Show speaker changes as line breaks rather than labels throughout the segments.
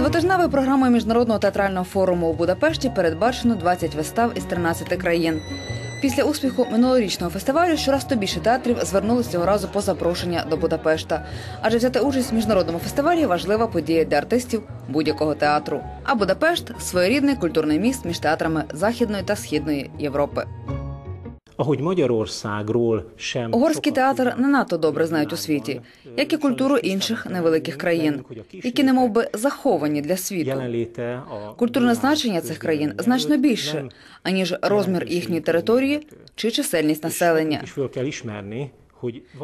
Двотижневою програмою міжнародного театрального форуму у Будапешті передбачено 20 вистав із 13 країн. Після успіху минулорічного фестивалю щораз то більше театрів звернулися цього разу по запрошення до Будапешта. Адже взяти участь в міжнародному фестивалі важлива подія для артистів будь-якого театру. А Будапешт своєрідний культурний міст між театрами Західної та Східної Європи.
Ahogy Magyarországról sem
Угорський театр не надто добре знають у світі, як і культуру інших невеликих країн, які не би заховані для світу. Культурне значення цих країн значно більше, аніж розмір їхньої території чи чисельність населення.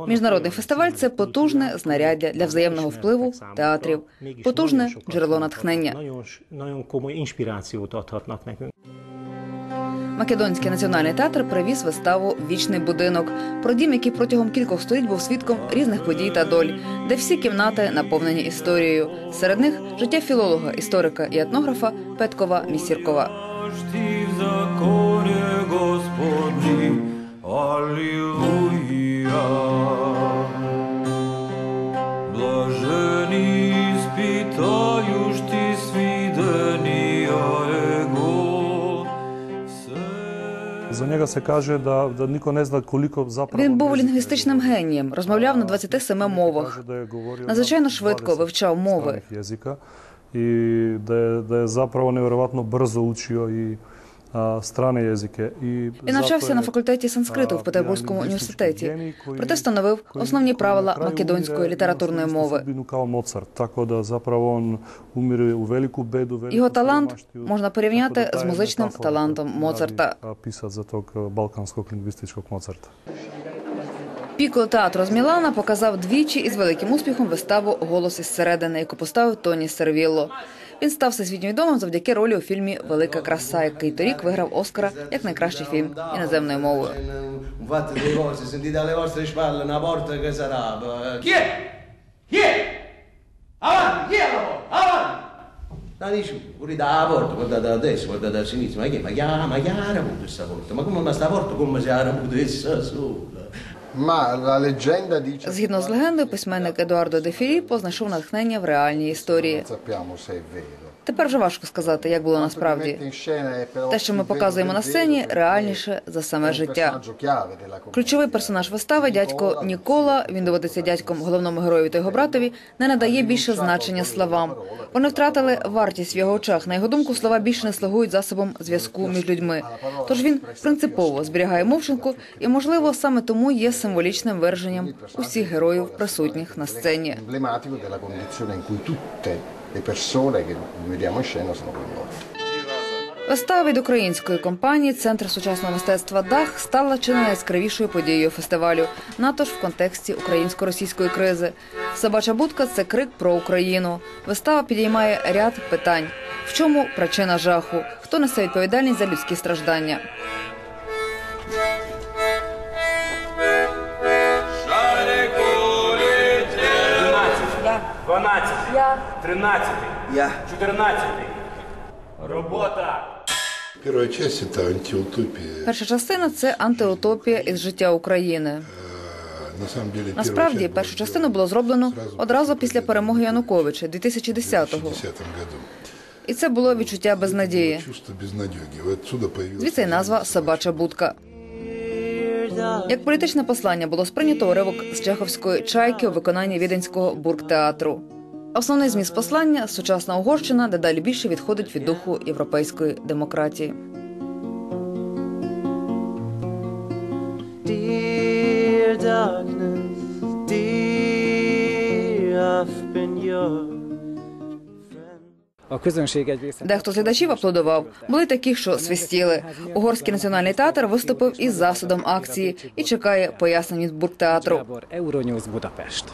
Міжнародний фестиваль це потужне знаряддя для взаємного впливу театрів, потужне джерело натхнення. Македонський національний театр привіз виставу Вічний будинок про дім, який протягом кількох століть був свідком різних подій та доль, де всі кімнати наповнені історією. Серед них життя філолога, історика і етнографа Петкова Місіркова.
За njega se kaže da, da niko ne zna koliko zapravo...
Він був лінгвістичним генієм, розмовляв на 27 мовах. Надзвичайно швидко
20
вивчав мови.
stranih jezika i da je, da je zapravo nevjerovatno strane jezike. I
Він навчався на факультеті санскриту в Петербурзькому університеті. Проте встановив основні правила македонської літературної мови. Його талант можна порівняти з музичним талантом Моцарта.
za tog a, balkanskog.
Піко театру з Мілана показав двічі із великим успіхом виставу Голос із середини, яку поставив Тоні Сервілло. Він став всесвітньо відомим завдяки ролі у фільмі Велика краса, який торік виграв Оскара як найкращий фільм
eh, era potesse sola.
Згідно з легендою, письменник Едуардо де Філіппо знайшов натхнення в реальній історії. Тепер вже важко сказати, як було насправді. Те, що ми показуємо на сцені, реальніше за саме життя. Ключовий персонаж вистави, дядько Нікола, він доводиться дядьком головному героєві та його братові, не надає більше значення словам. Вони втратили вартість в його очах. На його думку, слова більше не слугують засобом зв'язку між людьми. Тож він принципово зберігає мовчанку і, можливо, саме тому є символічним вираженням усіх героїв, присутніх на сцені. Вистава від української компанії Центр сучасного мистецтва Дах стала чи не найяскравішою подією фестивалю, НАТО ж в контексті українсько-російської кризи. Собача будка це крик про Україну. Вистава підіймає ряд питань: в чому причина жаху? Хто несе відповідальність за людські страждання?
12, 13,
Я.
14. Робота!
Первая часть это антиутопия.
Перша частина це антиутопія із життя України.
А, На самом деле, первая
Насправді,
часть
першу
была
частину було зроблено
сразу
одразу
после
після
победы
перемоги
в
Януковича 2010-го.
2010 году.
І це було відчуття безнадії.
Чувство безнадеги. Вот Отсюда появилось.
Звідси й назва Собача будка. Як політичне послання було сприйнято уривок з чеховської чайки у виконанні віденського бургтеатру. Основний зміст послання сучасна Угорщина дедалі більше відходить від духу європейської демократії.
Dear darkness, dear, I've been your
A közönség egy része...
Дехто з глядачів аплодував. Були такі, що свистіли. Угорський національний театр виступив із засудом акції і чекає пояснень від бургтеатру.
Euronews Budapest.